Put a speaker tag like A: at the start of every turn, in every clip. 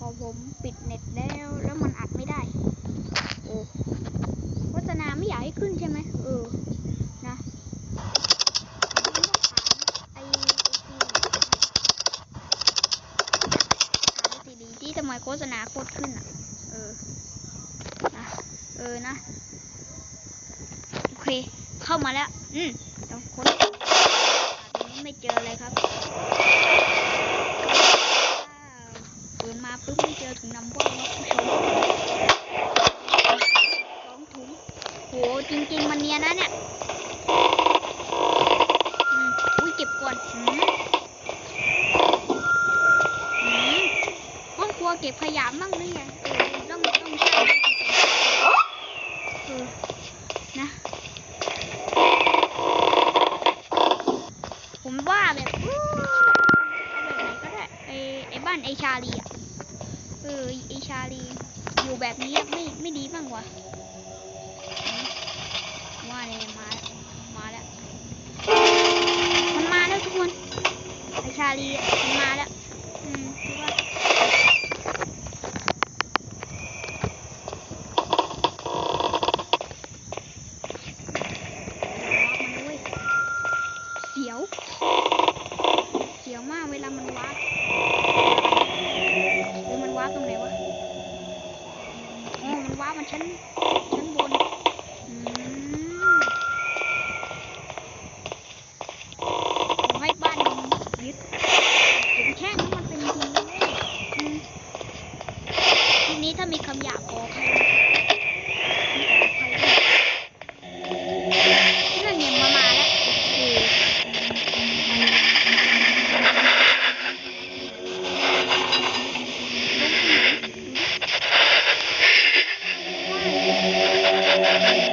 A: ขอผมปิดเน็ตแล้ว แล้วมันอัดไม่ได้ โอ้โฆษณาไม่อยากให้ขึ้นใช่ไหมเออ นะที่ทำไมโฆษณาโคตรขึ้นอะ เออ นะ เออ นะ โอเค เข้ามาแล้ว อืม นะ ผมว่าแบบแบบไหนก็ได้ไอไอบ้านไอชาลีอะ เออไอชาลี อยู่แบบนี้ไม่ไม่ดีบ้างวะว่าเลยมา มาแล้ว มันมาแล้วทุกคน ไอชาลีมันมาแล้ว quá để mình quá con này quá. Ừ, mình quá mình tránh Thank you.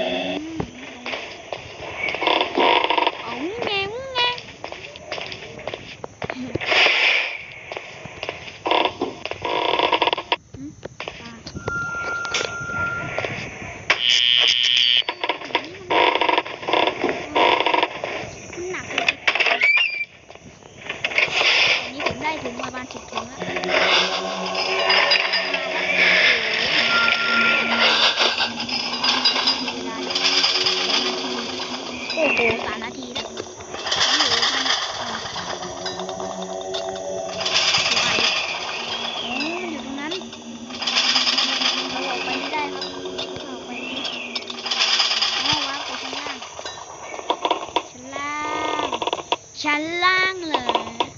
A: ชั้นล่างเลย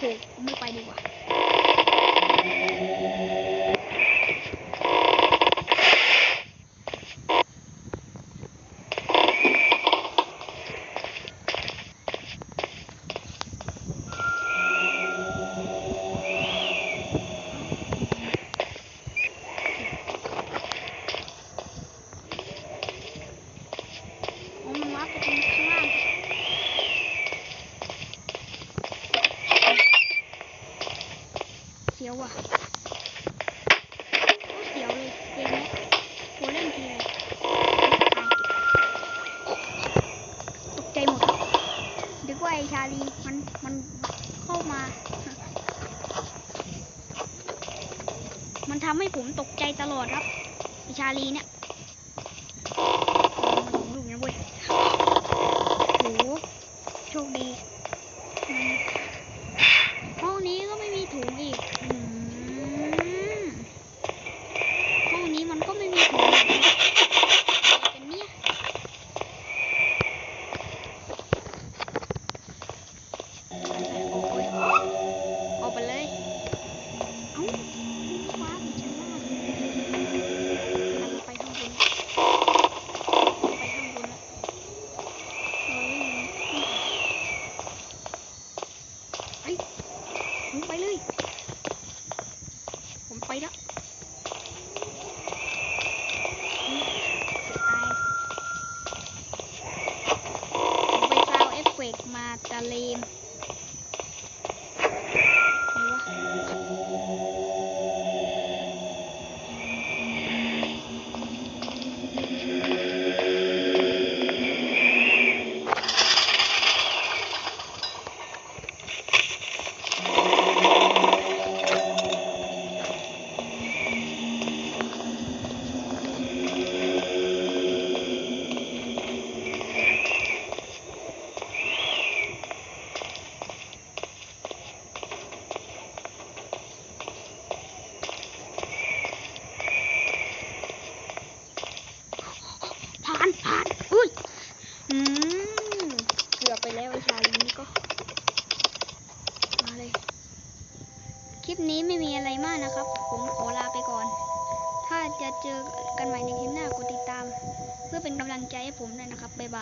A: คไม่ไปดีกว่า มันเข้ามา มันทำให้ผมตกใจตลอดครับ อิชาลีเนี่ย ลิปนี้ไม่มีอะไรมากนะครับ ผมขอลาไปก่อน ถ้าจะเจอกันใหม่ในคลิปหน้ากดติดตาม เพื่อเป็นกำลังใจให้ผมด้วยนะครับบ๊ายบาย